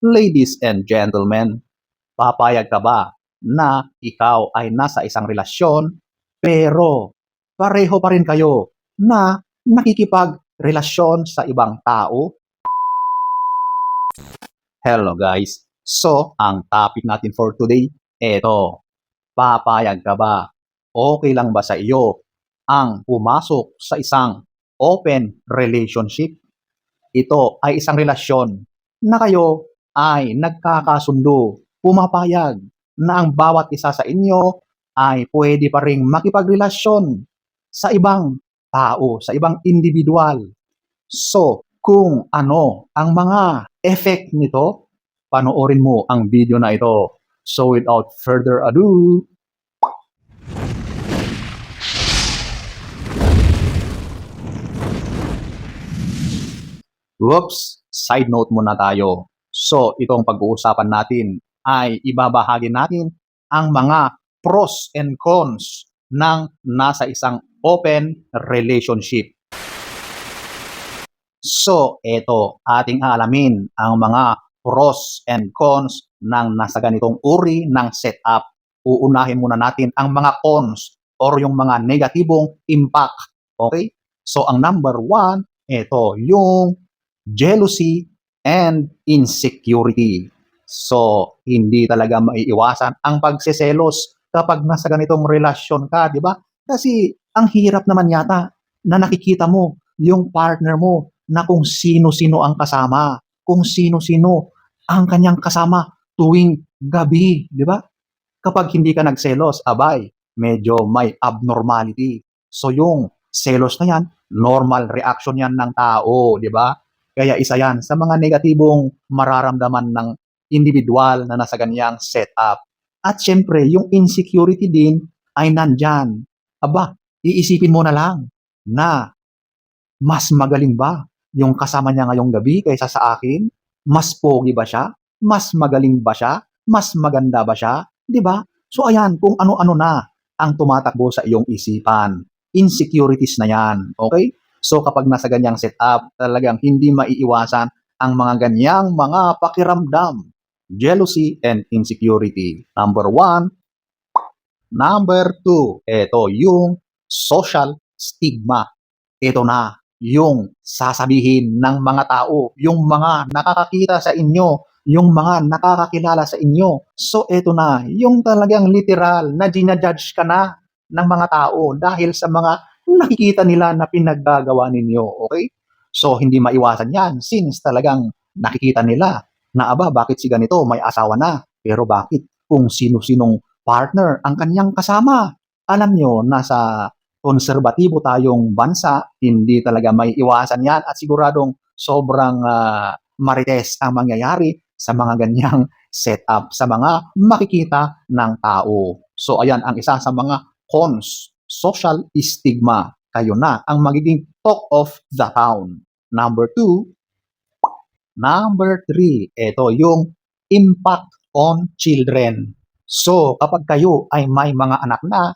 Ladies and gentlemen, papayag ka ba na ikaw ay nasa isang relasyon pero pareho pa rin kayo na nakikipagrelasyon sa ibang tao? Hello guys. So, ang topic natin for today, eto. Papayag ka ba? Okay lang ba sa iyo ang pumasok sa isang open relationship? Ito ay isang relasyon na kayo ay nagkakasundo, pumapayag na ang bawat isa sa inyo ay pwede pa ring makipagrelasyon sa ibang tao, sa ibang individual. So, kung ano ang mga effect nito, panoorin mo ang video na ito. So, without further ado, Whoops, side note muna tayo. So, itong pag-uusapan natin ay ibabahagi natin ang mga pros and cons ng nasa isang open relationship. So, eto, ating aalamin ang mga pros and cons ng nasa ganitong uri ng setup. Uunahin muna natin ang mga cons or yung mga negatibong impact. Okay? So, ang number one, ito, yung jealousy and insecurity. So, hindi talaga maiiwasan ang pagseselos kapag nasa ganitong relasyon ka, di ba? Kasi ang hirap naman yata na nakikita mo yung partner mo na kung sino-sino ang kasama, kung sino-sino ang kanyang kasama tuwing gabi, di ba? Kapag hindi ka nagselos, abay, medyo may abnormality. So yung selos na yan, normal reaction yan ng tao, di ba? Kaya isa yan sa mga negatibong mararamdaman ng individual na nasa ganyang setup. At syempre, yung insecurity din ay nandyan. Aba, iisipin mo na lang na mas magaling ba yung kasama niya ngayong gabi kaysa sa akin? Mas pogi ba siya? Mas magaling ba siya? Mas maganda ba siya? 'Di ba? So ayan, kung ano-ano na ang tumatakbo sa iyong isipan. Insecurities na yan. Okay? So kapag nasa ganyang setup, talagang hindi maiiwasan ang mga ganyang mga pakiramdam. Jealousy and insecurity. Number one. Number two, ito yung social stigma. Ito na yung sasabihin ng mga tao, yung mga nakakakita sa inyo, yung mga nakakakilala sa inyo. So ito na, yung talagang literal na ginajudge ka na ng mga tao dahil sa mga nakikita nila na pinaggagawa ninyo. Okay? So hindi maiwasan yan since talagang nakikita nila na aba, bakit si ganito may asawa na? Pero bakit kung sino-sinong partner ang kanyang kasama? Alam nyo, nasa konserbatibo tayong bansa, hindi talaga may iwasan yan at siguradong sobrang ah, marites ang mangyayari sa mga ganyang setup, sa mga makikita ng tao. So ayan ang isa sa mga cons, social stigma. Kayo na ang magiging talk of the town. Number two, number three, ito yung impact on children. So kapag kayo ay may mga anak na,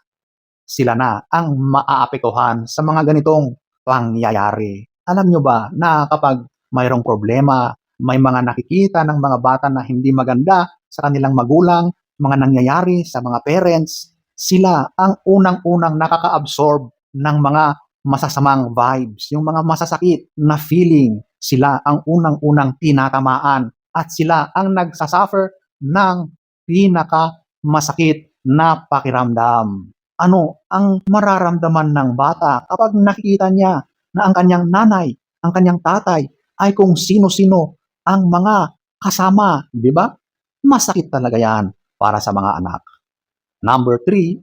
sila na ang maaapektuhan sa mga ganitong pangyayari. Alam nyo ba na kapag mayroong problema, may mga nakikita ng mga bata na hindi maganda sa kanilang magulang, mga nangyayari sa mga parents, sila ang unang-unang nakaka-absorb ng mga masasamang vibes, yung mga masasakit na feeling, sila ang unang-unang tinatamaan at sila ang nagsasuffer ng pinaka masakit na pakiramdam ano ang mararamdaman ng bata kapag nakikita niya na ang kanyang nanay, ang kanyang tatay ay kung sino-sino ang mga kasama, di ba? Masakit talaga yan para sa mga anak. Number three,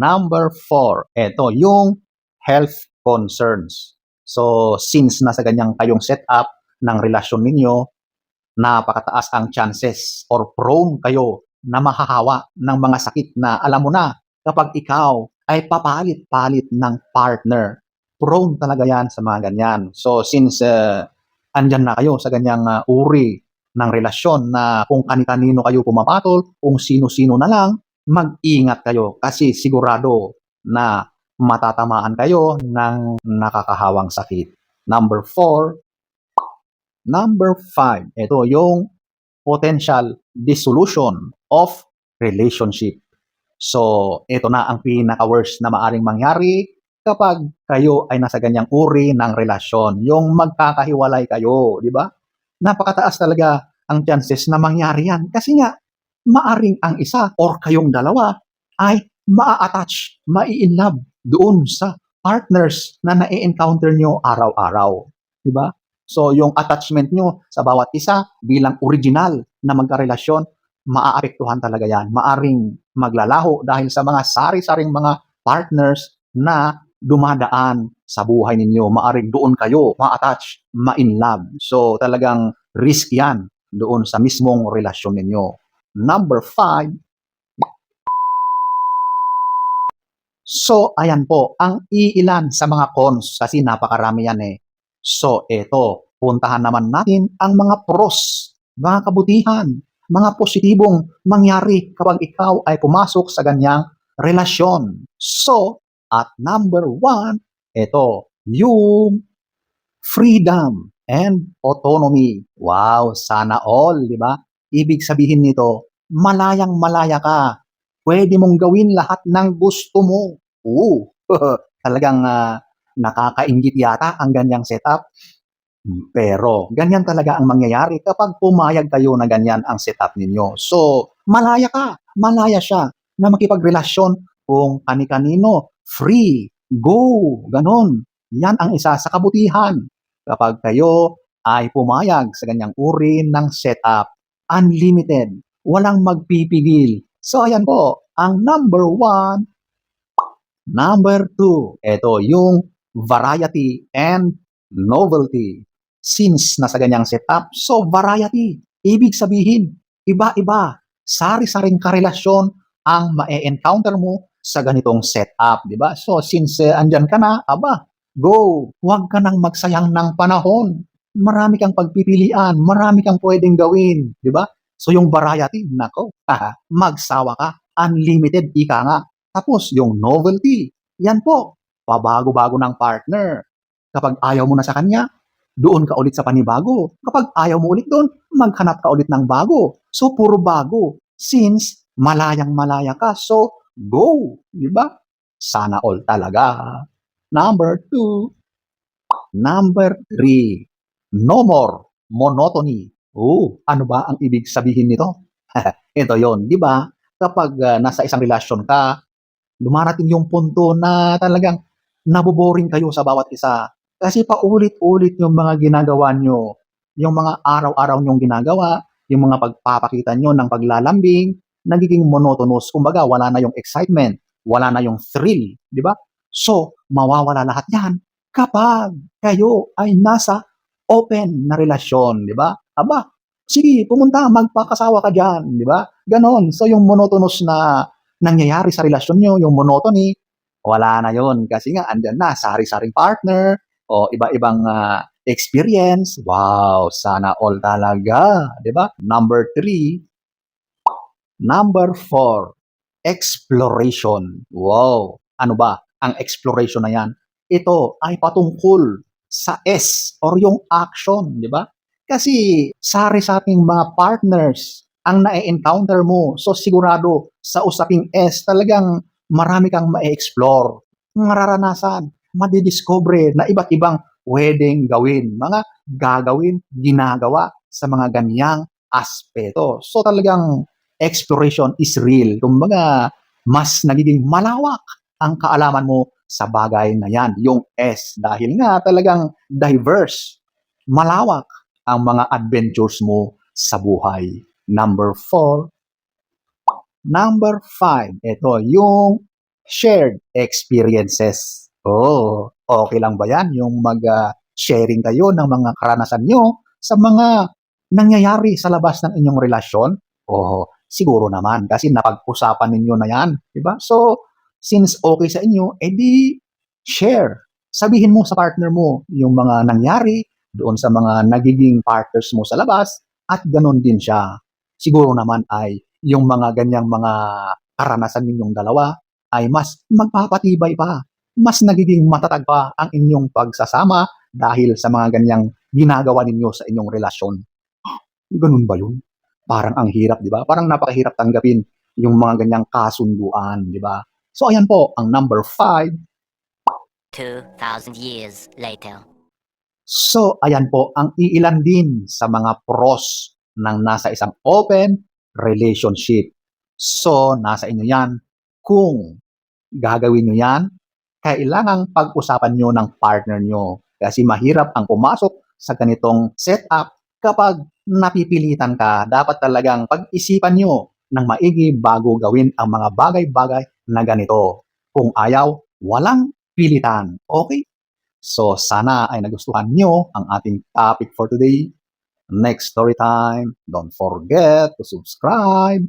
number four, ito yung health concerns. So, since nasa ganyang kayong setup ng relasyon ninyo, napakataas ang chances or prone kayo na mahahawa ng mga sakit na alam mo na kapag ikaw ay papalit-palit ng partner. Prone talaga yan sa mga ganyan. So since uh, andyan na kayo sa ganyang uh, uri ng relasyon na kung kani-kanino kayo pumapatol, kung sino-sino na lang, mag-ingat kayo kasi sigurado na matatamaan kayo ng nakakahawang sakit. Number four, Number five, ito yung potential dissolution of relationship. So, ito na ang pinaka-worst na maaring mangyari kapag kayo ay nasa ganyang uri ng relasyon. Yung magkakahiwalay kayo, di ba? Napakataas talaga ang chances na mangyari yan. Kasi nga, maaring ang isa or kayong dalawa ay maa-attach, mai-inlove doon sa partners na na-encounter nyo araw-araw. Di ba? So, yung attachment nyo sa bawat isa bilang original na magkarelasyon, maaapektuhan talaga yan. Maaring maglalaho dahil sa mga sari-saring mga partners na dumadaan sa buhay ninyo. Maaring doon kayo ma-attach, ma-inlove. So, talagang risk yan doon sa mismong relasyon ninyo. Number five, So, ayan po, ang iilan sa mga cons, kasi napakarami yan eh. So, eto, puntahan naman natin ang mga pros, mga kabutihan, mga positibong mangyari kapag ikaw ay pumasok sa ganyang relasyon. So, at number one, eto, yung freedom and autonomy. Wow, sana all, di ba? Ibig sabihin nito, malayang malaya ka. Pwede mong gawin lahat ng gusto mo. Oo, talagang ah, nakakaingit yata ang ganyang setup. Pero ganyan talaga ang mangyayari kapag pumayag kayo na ganyan ang setup ninyo. So, malaya ka, malaya siya na makipagrelasyon kung kani-kanino. Free, go, ganon. Yan ang isa sa kabutihan. Kapag kayo ay pumayag sa ganyang uri ng setup, unlimited, walang magpipigil. So, ayan po, ang number one, number two, ito yung variety and novelty. Since nasa ganyang setup, so variety. Ibig sabihin, iba-iba, sari-saring karelasyon ang ma-encounter mo sa ganitong setup, di ba? So, since uh, andyan ka na, aba, go, huwag ka nang magsayang ng panahon. Marami kang pagpipilian, marami kang pwedeng gawin, di ba? So, yung variety, nako, magsawa ka, unlimited, ika nga. Tapos, yung novelty, yan po, pabago-bago ng partner. Kapag ayaw mo na sa kanya, doon ka ulit sa panibago. Kapag ayaw mo ulit doon, maghanap ka ulit ng bago. So, puro bago. Since malayang malaya ka, so go. Di ba? Sana all talaga. Number two. Number three. No more monotony. Oh, ano ba ang ibig sabihin nito? Ito yon, di ba? Kapag ah, nasa isang relasyon ka, dumarating yung punto na talagang naboboring kayo sa bawat isa. Kasi paulit-ulit yung mga ginagawa nyo, yung mga araw-araw nyong ginagawa, yung mga pagpapakita nyo ng paglalambing, nagiging monotonous. Kumbaga, wala na yung excitement, wala na yung thrill, di ba? So, mawawala lahat yan kapag kayo ay nasa open na relasyon, di ba? Aba, sige, pumunta, magpakasawa ka dyan, di ba? Ganon. So, yung monotonous na nangyayari sa relasyon nyo, yung monotony, wala na yon kasi nga andyan na sari-saring partner o iba-ibang ah, experience. Wow, sana all talaga, 'di ba? Number three, number four, exploration. Wow, ano ba ang exploration na yan? Ito ay patungkol sa S or yung action, 'di ba? Kasi sari sa ating mga partners ang na-encounter mo. So sigurado sa usaping S talagang marami kang ma-explore, mararanasan, madidiscover na iba't ibang pwedeng gawin, mga gagawin, ginagawa sa mga ganyang aspeto. So talagang exploration is real. Kumbaga, mas nagiging malawak ang kaalaman mo sa bagay na yan, yung S. Dahil nga talagang diverse, malawak ang mga adventures mo sa buhay. Number four, Number five, ito yung shared experiences. Oh, okay lang ba yan? Yung mag-sharing kayo ng mga karanasan nyo sa mga nangyayari sa labas ng inyong relasyon? Oh, siguro naman kasi napag-usapan ninyo na yan. Diba? So, since okay sa inyo, edi share. Sabihin mo sa partner mo yung mga nangyari doon sa mga nagiging partners mo sa labas at ganun din siya. Siguro naman ay yung mga ganyang mga karanasan ninyong dalawa ay mas magpapatibay pa, mas nagiging matatag pa ang inyong pagsasama dahil sa mga ganyang ginagawa ninyo sa inyong relasyon. Ganun ba yun? Parang ang hirap, di ba? Parang napakahirap tanggapin yung mga ganyang kasunduan, di ba? So ayan po, ang number five. 2,000 years later. So ayan po, ang iilan din sa mga pros ng nasa isang open relationship. So, nasa inyo yan. Kung gagawin nyo yan, kailangang pag-usapan nyo ng partner nyo. Kasi mahirap ang pumasok sa ganitong setup kapag napipilitan ka. Dapat talagang pag-isipan nyo ng maigi bago gawin ang mga bagay-bagay na ganito. Kung ayaw, walang pilitan. Okay? So, sana ay nagustuhan nyo ang ating topic for today. Next story time. Don't forget to subscribe